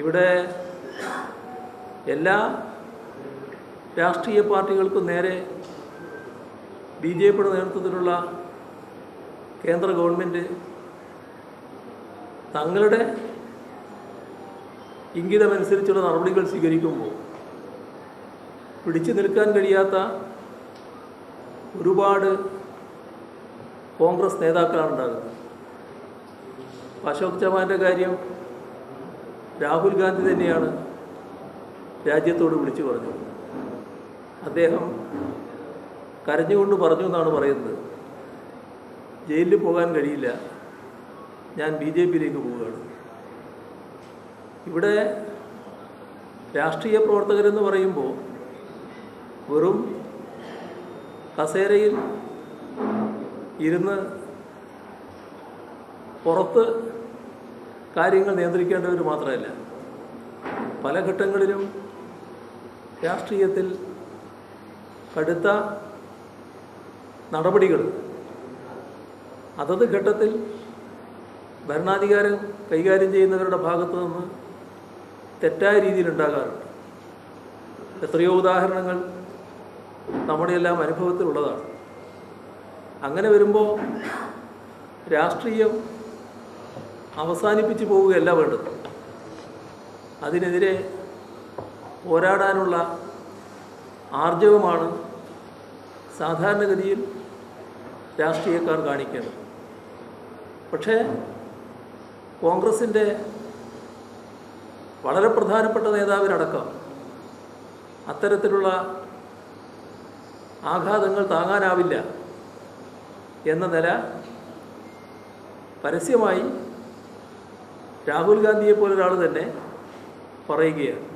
ഇവിടെ എല്ലാ രാഷ്ട്രീയ പാർട്ടികൾക്കും നേരെ ബി ജെ പിയുടെ നേതൃത്വത്തിലുള്ള കേന്ദ്ര ഗവൺമെന്റ് തങ്ങളുടെ ഇംഗിതമനുസരിച്ചുള്ള നടപടികൾ സ്വീകരിക്കുമ്പോൾ പിടിച്ചു നിൽക്കാൻ കഴിയാത്ത ഒരുപാട് കോൺഗ്രസ് നേതാക്കളാണ് ഉണ്ടാകുന്നത്. അശോക് ചവാന്റെ കാര്യം രാഹുൽ ഗാന്ധി തന്നെയാണ് രാജ്യത്തോട് വിളിച്ചു പറഞ്ഞത്. അദ്ദേഹം കരഞ്ഞുകൊണ്ട് പറഞ്ഞു എന്നാണ് പറയുന്നത്. ജയിലിൽ പോകാൻ കഴിയില്ല. ഞാൻ ബി ജെ പിയിലേക്ക് പോവുകയാണ്. ഇവിടെ രാഷ്ട്രീയ പ്രവർത്തകരെന്ന് പറയുമ്പോൾ വെറും കസേരയിൽ ഇരുന്ന് പുറത്ത് കാര്യങ്ങൾ നിയന്ത്രിക്കേണ്ടവർ മാത്രമല്ല. പല ഘട്ടങ്ങളിലും രാഷ്ട്രീയത്തിൽ കടുത്ത നടപടികൾ. അതത് ഘട്ടത്തിൽ ഭരണാധികാരം കൈകാര്യം ചെയ്യുന്നവരുടെ ഭാഗത്തു നിന്ന് തെറ്റായ രീതിയിൽ ഉണ്ടാകാറുണ്ട്. എത്രയോ ഉദാഹരണങ്ങൾ നമ്മുടെ എല്ലാം അനുഭവത്തിലുള്ളതാണ്. അങ്ങനെ വരുമ്പോൾ രാഷ്ട്രീയം അവസാനിപ്പിച്ചു പോവുകയല്ല വേണ്ടത്. അതിനെതിരെ പോരാടാനുള്ള ആർജവമാണ് സാധാരണഗതിയിൽ രാഷ്ട്രീയക്കാർ കാണിക്കേണ്ടത്. പക്ഷേ കോൺഗ്രസിന്റെ വളരെ പ്രധാനപ്പെട്ട നേതാവിനടക്കം അത്തരത്തിലുള്ള ആഘാതങ്ങൾ താങ്ങാനാവില്ല എന്ന നില പരസ്യമായി രാഹുൽ ഗാന്ധിയെ പോലെ ഒരാൾ തന്നെ പറയുകയാണ്.